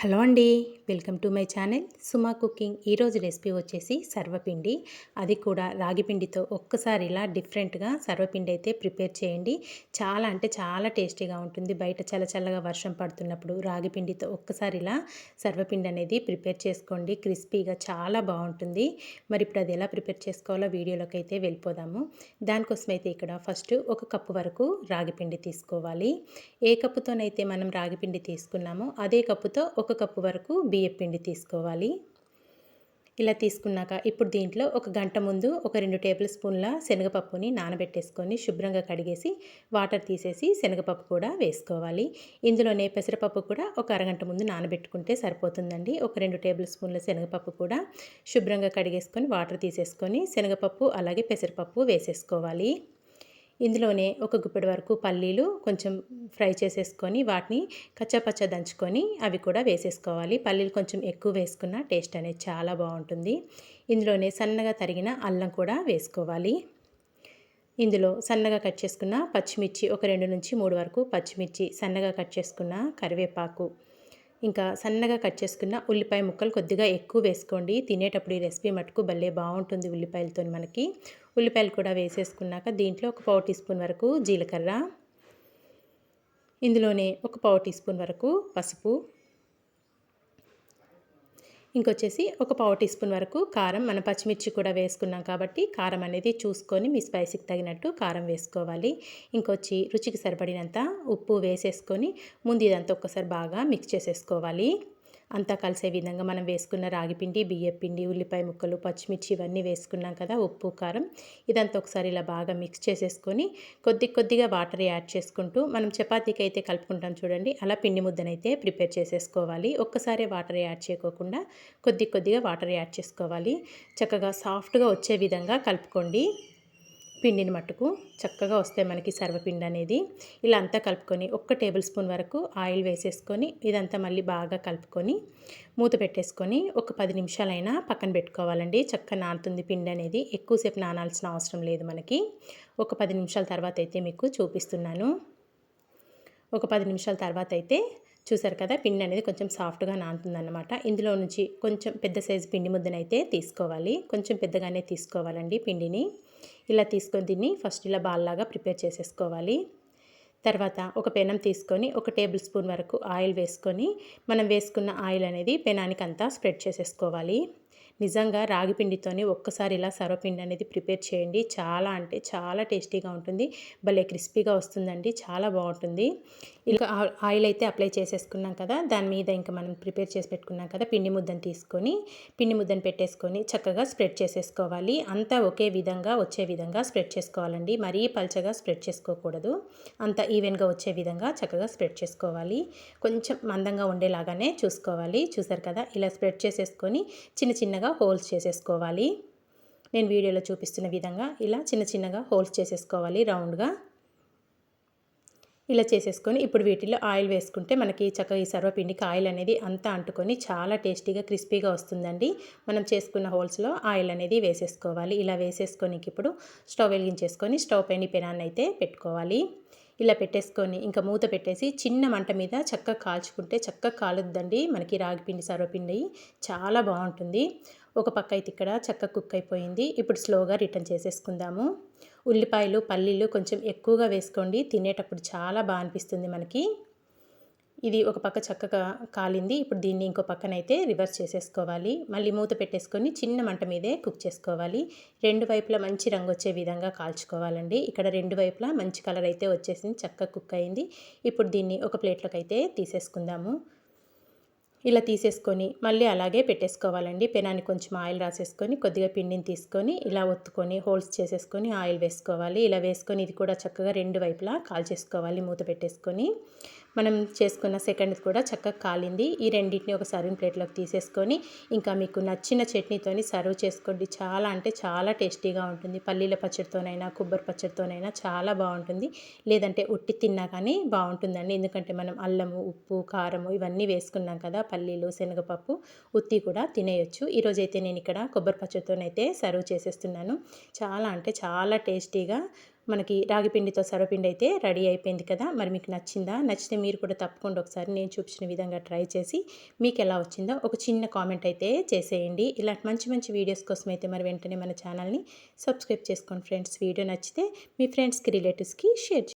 Hello అండి welcome to my channel Suma cooking. ఈరోజు recipe వచ్చేసి సర్వపిండి. అది కూడా రాగిపిండితో ఒక్కసారి ఇలా డిఫరెంట్గా సర్వపిండి అయితే ప్రిపేర్ చేయండి. చాలా అంటే చాలా టేస్టీగా ఉంటుంది. బయట చల్ల చల్లగా వర్షం పడుతున్నప్పుడు రాగిపిండితో ఒక్కసారి ఇలా సర్వపిండి అనేది ప్రిపేర్ చేసుకోండి. క్రిస్పీగా చాలా బాగుంటుంది. మరి ఇప్పుడు అది ఎలా ప్రిపేర్ చేసుకోవాలో వీడియోలోకి అయితే వెళ్ళిపోదాము. దానికోసం అయితే ఇక్కడ ఫస్ట్ ఒక కప్పు వరకు రాగిపిండి తీసుకోవాలి. ఏ కప్పుతోనైతే మనం రాగిపిండి తీసుకున్నామో అదే కప్పుతో ఒక ఒక కప్పు వరకు బియ్యం పిండి తీసుకోవాలి. ఇలా తీసుకున్నాక ఇప్పుడు దీంట్లో ఒక గంట ముందు ఒక రెండు టేబుల్ స్పూన్ల శనగపప్పుని నానబెట్టేసుకొని శుభ్రంగా కడిగేసి వాటర్ తీసేసి శనగపప్పు కూడా వేసుకోవాలి. ఇందులోనే పెసరపప్పు కూడా ఒక అరగంట ముందు నానబెట్టుకుంటే సరిపోతుందండి. ఒక రెండు టేబుల్ స్పూన్ల శనగపప్పు కూడా శుభ్రంగా కడిగేసుకొని వాటర్ తీసేసుకొని శనగపప్పు అలాగే పెసరపప్పు వేసేసుకోవాలి. ఇందులోనే ఒక గుప్పెడు వరకు పల్లీలు కొంచెం ఫ్రై చేసేసుకొని వాటిని కచ్చాపచ్చ దంచుకొని అవి కూడా వేసేసుకోవాలి. పల్లీలు కొంచెం ఎక్కువ వేసుకున్న టేస్ట్ అనేది చాలా బాగుంటుంది. ఇందులోనే సన్నగా తరిగిన అల్లం కూడా వేసుకోవాలి. ఇందులో సన్నగా కట్ చేసుకున్న పచ్చిమిర్చి ఒక రెండు నుంచి మూడు వరకు పచ్చిమిర్చి సన్నగా కట్ చేసుకున్న కరివేపాకు ఇంకా సన్నగా కట్ చేసుకున్న ఉల్లిపాయ ముక్కలు కొద్దిగా ఎక్కువ వేసుకోండి. తినేటప్పుడు ఈ రెసిపీ మటుకు భలే బాగుంటుంది ఉల్లిపాయలతో మనకి. ఉల్లిపాయలు కూడా వేసేసుకున్నాక దీంట్లో ఒక పావు టీ స్పూన్ వరకు జీలకర్ర ఇందులోనే ఒక పావు టీ స్పూన్ వరకు పసుపు ఇంకొచ్చేసి ఒక పావు టీ స్పూన్ వరకు కారం. మన పచ్చిమిర్చి కూడా వేసుకున్నాం కాబట్టి కారం అనేది చూసుకొని మీ స్పైసీకి తగినట్టు కారం వేసుకోవాలి. ఇంకొచ్చి రుచికి సరిపడినంత ఉప్పు వేసేసుకొని ముందు ఇదంతా ఒక్కసారి బాగా మిక్స్ చేసేసుకోవాలి. అంతా కలిసే విధంగా మనం వేసుకున్న రాగిపిండి బియ్యపిండి ఉల్లిపాయ ముక్కలు పచ్చిమిర్చి ఇవన్నీ వేసుకున్నాం కదా ఉప్పు కారం. ఇదంతా ఒకసారి ఇలా బాగా మిక్స్ చేసేసుకొని కొద్ది కొద్దిగా వాటర్ యాడ్ చేసుకుంటూ మనం చపాతీకి అయితే కలుపుకుంటాం చూడండి. అలా పిండి ముద్దనైతే ప్రిపేర్ చేసేసుకోవాలి. ఒక్కసారి వాటర్ యాడ్ చేయకోకుండా కొద్ది కొద్దిగా వాటర్ యాడ్ చేసుకోవాలి. చక్కగా సాఫ్ట్గా వచ్చే విధంగా కలుపుకోండి. పిండిని మట్టుకు చక్కగా వస్తాయి మనకి సర్వపిండి అనేది. ఇలా అంతా కలుపుకొని ఒక్క టేబుల్ స్పూన్ వరకు ఆయిల్ వేసేసుకొని ఇదంతా మళ్ళీ బాగా కలుపుకొని మూత పెట్టేసుకొని ఒక పది నిమిషాలైనా పక్కన పెట్టుకోవాలండి. చక్కగా నానుతుంది పిండి అనేది. ఎక్కువసేపు నానాల్సిన అవసరం లేదు మనకి. ఒక పది నిమిషాల తర్వాత అయితే మీకు చూపిస్తున్నాను. ఒక పది నిమిషాల తర్వాత అయితే చూసారు కదా పిండి అనేది కొంచెం సాఫ్ట్గా నానుతుందన్నమాట. ఇందులో నుంచి కొంచెం పెద్ద సైజు పిండి ముద్దనైతే తీసుకోవాలి. కొంచెం పెద్దగానే తీసుకోవాలండి పిండిని. ఇలా తీసుకొని దీన్ని ఫస్ట్ ఇలా బాల్లాగా ప్రిపేర్ చేసేసుకోవాలి. తర్వాత ఒక పెనం తీసుకొని ఒక టేబుల్ స్పూన్ వరకు ఆయిల్ వేసుకొని మనం వేసుకున్న ఆయిల్ అనేది పెనానికి అంతా స్ప్రెడ్ చేసేసుకోవాలి. నిజంగా రాగి పిండితోనే ఒక్కసారి ఇలా సర్వపిండి అనేది ప్రిపేర్ చేయండి. చాలా అంటే చాలా టేస్టీగా ఉంటుంది. భలే క్రిస్పీగా వస్తుందండి. చాలా బాగుంటుంది. ఇంకా ఆయిల్ అయితే అప్లై చేసేసుకున్నాం కదా దాని మీద ఇంకా మనం ప్రిపేర్ చేసి పెట్టుకున్నాం కదా పిండి ముద్దను తీసుకొని పిండి ముద్దను పెట్టేసుకొని చక్కగా స్ప్రెడ్ చేసేసుకోవాలి. అంతా ఒకే విధంగా వచ్చే విధంగా స్ప్రెడ్ చేసుకోవాలండి. మరీ పల్చగా స్ప్రెడ్ చేసుకోకూడదు. అంత ఈవెన్గా వచ్చే విధంగా చక్కగా స్ప్రెడ్ చేసుకోవాలి. కొంచెం మందంగా ఉండేలాగానే చూసుకోవాలి. చూసారు కదా ఇలా స్ప్రెడ్ చేసేసుకొని చిన్న చిన్నగా హోల్స్ చేసేసుకోవాలి. నేను వీడియోలో చూపిస్తున్న విధంగా ఇలా చిన్న చిన్నగా హోల్స్ చేసేసుకోవాలి రౌండ్గా. ఇలా చేసేసుకొని ఇప్పుడు వీటిలో ఆయిల్ వేసుకుంటే మనకి చక్కగా ఈ సర్వపిండికి ఆయిల్ అనేది అంతా అంటుకొని చాలా టేస్టీగా క్రిస్పీగా వస్తుందండి. మనం చేసుకున్న హోల్స్లో ఆయిల్ అనేది వేసేసుకోవాలి. ఇలా వేసేసుకొని ఇప్పుడు స్టవ్ వెలిగించేసుకొని స్టవ్ పైన పెనాన్ని అయితే పెట్టుకోవాలి. ఇలా పెట్టేసుకొని ఇంకా మూత పెట్టేసి చిన్న మంట మీద చక్కగా కాల్చుకుంటే చక్కగా కాలుద్దండి మనకి రాగిపిండి సర్వపిండి చాలా బాగుంటుంది. ఒక పక్క అయితే ఇక్కడ చక్క కుక్ అయిపోయింది. ఇప్పుడు స్లోగా రిటర్న్ చేసేసుకుందాము. ఉల్లిపాయలు పల్లీలు కొంచెం ఎక్కువగా వేసుకోండి. తినేటప్పుడు చాలా బాగా అనిపిస్తుంది మనకి. ఇది ఒక పక్క చక్కగా కాలింది. ఇప్పుడు దీన్ని ఇంకో పక్కనైతే రివర్స్ చేసేసుకోవాలి. మళ్ళీ మూత పెట్టేసుకొని చిన్న మంట మీదే కుక్ చేసుకోవాలి. రెండు వైపులా మంచి రంగు వచ్చే విధంగా కాల్చుకోవాలండి. ఇక్కడ రెండు వైపులా మంచి కలర్ అయితే వచ్చేసింది. చక్కగా కుక్ అయింది. ఇప్పుడు దీన్ని ఒక ప్లేట్లోకి అయితే తీసేసుకుందాము. ఇలా తీసేసుకొని మళ్ళీ అలాగే పెట్టేసుకోవాలండి. పెనాన్ని కొంచెం ఆయిల్ రాసేసుకొని కొద్దిగా పిండిని తీసుకొని ఇలా ఒత్తుకొని హోల్స్ చేసేసుకొని ఆయిల్ వేసుకోవాలి. ఇలా వేసుకొని ఇది కూడా చక్కగా రెండు వైపులా కాల్చేసుకోవాలి. మూత పెట్టేసుకొని మనం చేసుకున్న సెకండ్ కూడా చక్కగా కాలింది. ఈ రెండింటిని ఒక సర్వింగ్ ప్లేట్లోకి తీసేసుకొని ఇంకా మీకు నచ్చిన చట్నీతోని సర్వ్ చేసుకోండి. చాలా అంటే చాలా టేస్టీగా ఉంటుంది. పల్లీల పచ్చడితోనైనా కొబ్బరి పచ్చడితోనైనా చాలా బాగుంటుంది. లేదంటే ఉట్టి తిన్నా కానీ బాగుంటుందండి. ఎందుకంటే మనం అల్లము ఉప్పు కారము ఇవన్నీ వేసుకున్నాం కదా పల్లీలు శనగపప్పు ఉత్తి కూడా తినేయొచ్చు. ఈరోజైతే నేను ఇక్కడ కొబ్బరి పచ్చడితోనైతే సర్వ్ చేసేస్తున్నాను. చాలా అంటే చాలా టేస్టీగా మనకి రాగి పిండితో సర్వపిండి అయితే రెడీ అయిపోయింది కదా. మరి మీకు నచ్చిందా? నచ్చితే మీరు కూడా తప్పకుండా ఒకసారి నేను చూపించిన విధంగా ట్రై చేసి మీకు ఎలా వచ్చిందో ఒక చిన్న కామెంట్ అయితే చేసేయండి. ఇలాంటి మంచి మంచి వీడియోస్ కోసం అయితే మరి వెంటనే మన ఛానల్ని సబ్స్క్రైబ్ చేసుకోండి ఫ్రెండ్స్. వీడియో నచ్చితే మీ ఫ్రెండ్స్కి రిలేటివ్స్కి షేర్